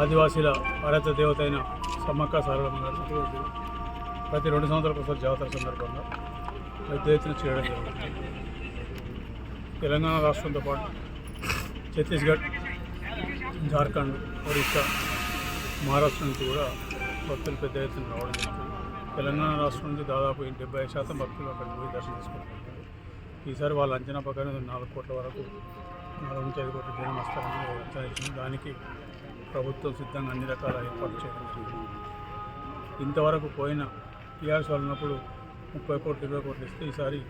ఆదివాసీల భారత దేవత అయిన సమ్మక్క సారలమ్మ గారు ప్రతి రెండు సంవత్సరాలకు ఒకసారి జాతర సందర్భంగా పెద్ద ఎత్తున చేయడం జరుగుతుంది తెలంగాణ రాష్ట్రంతో పాటు ఛత్తీస్గఢ్ జార్ఖండ్ ఒరిస్సా మహారాష్ట్ర నుంచి కూడా భక్తులు పెద్ద ఎత్తున రావడం జరుగుతుంది తెలంగాణ రాష్ట్రం నుంచి దాదాపు డెబ్బై శాతం భక్తులు అక్కడికి పోయి దర్శనం చేసుకుంటున్నారు. ఈసారి వాళ్ళ అంచనా ప్రకారం నాలుగు కోట్ల వరకు నాలుగు నుంచి ఐదు కోట్ల జనం వస్తారని అంచనా ఇచ్చింది దానికి ప్రభుత్వం సిద్ధంగా అన్ని రకాల ఏర్పాట్లు చేయడం ఇంతవరకు పోయిన టీఆర్ఎస్ వాళ్ళు ఉన్నప్పుడు ముప్పై కోట్లు ఇరవై కోట్లు ఇస్తే ఈసారి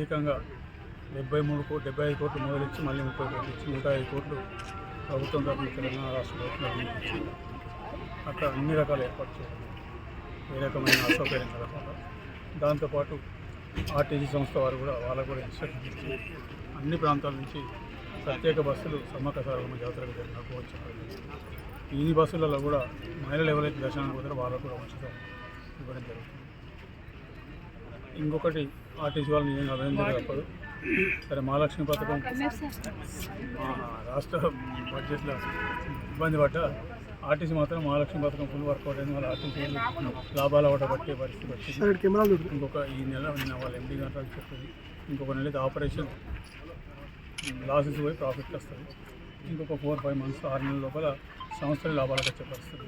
ఏకంగా డెబ్బై మూడు కోట్లు డెబ్బై ఐదు కోట్లు మొదలిచ్చి మళ్ళీ ముప్పై కోట్లు ఇచ్చి నూట ఐదు కోట్లు ప్రభుత్వం తరఫున తెలంగాణ రాష్ట్ర ప్రభుత్వం అక్కడ అన్ని రకాల ఏర్పాటు చేయాలి ఏ రకమైన అసౌకర్యం కలగకుండా. దాంతోపాటు ఆర్టీసీ సంస్థ వారు కూడా వాళ్ళకు కూడా ఇన్స్ట్రక్షన్ ఇచ్చి అన్ని ప్రాంతాల నుంచి ప్రత్యేక బస్సులు సమ్మక్క సారమ్మ జాతరకు నడుపుకోవచ్చు ఈ బస్సులలో కూడా మహిళలు ఎవరైతే దర్శనానికి పోతారో వాళ్ళకు కూడా ఉచితం ఇవ్వడం జరుగుతుంది. ఇంకొకటి ఆర్టీసీ వాళ్ళని నేను అభినందన తప్పదు సరే మహాలక్ష్మి పథకం మా రాష్ట్ర బడ్జెట్లో ఇబ్బంది పడ్డ ఆర్టీసీ మాత్రం మహాలక్ష్మి పథకం ఫుల్ వర్కౌట్ అయింది వాళ్ళ ఆర్టీసీ లాభాలు పట్టే పరిస్థితి వచ్చింది. ఇంకొక ఈ నెల నిన్న వాళ్ళ ఎండీ గారు చెప్పింది ఇంకొక నెల ఆపరేషన్ లాసెస్ పోయి ప్రాఫిట్ వస్తుంది ఇంకొక ఫోర్ ఫైవ్ మంత్స్ ఆరు నెలల లోపల సంవత్సరాల లాభాలకు వచ్చే పరిస్థితి.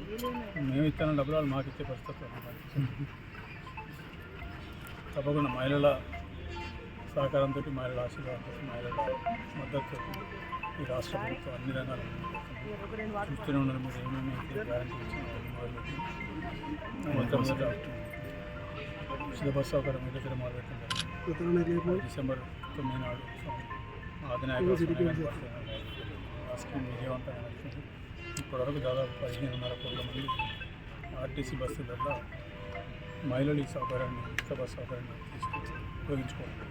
మేము ఇస్తున్న డబ్బులు వాళ్ళు మాకు ఇచ్చే పరిస్థితి. తప్పకుండా మహిళల సహకారంతో మహిళల ఆశీర్వాదంతో మహిళల మద్దతు ఈ రాష్ట్ర ప్రభుత్వం అన్ని రంగాలు చూస్తూనే ఉన్నారు మీరు ఏమేమి గ్యారంటీ ఇచ్చిన మీద బస్సు సౌకర్యం మీ దగ్గర మొదలుపెట్టింది డిసెంబర్ తొమ్మిది నాడు. అధినాయక ఆ స్కీమ్ విజయవంతంగా నడుస్తుంది ఇప్పటివరకు దాదాపు పదిహేనున్నర కోట్ల మంది ఆర్టీసీ బస్సులలో మహిళలు ఈ సౌకర్యాన్ని ఉచిత బస్సు సౌకర్యాన్ని తీసుకు ఉపయోగించుకోవాలి.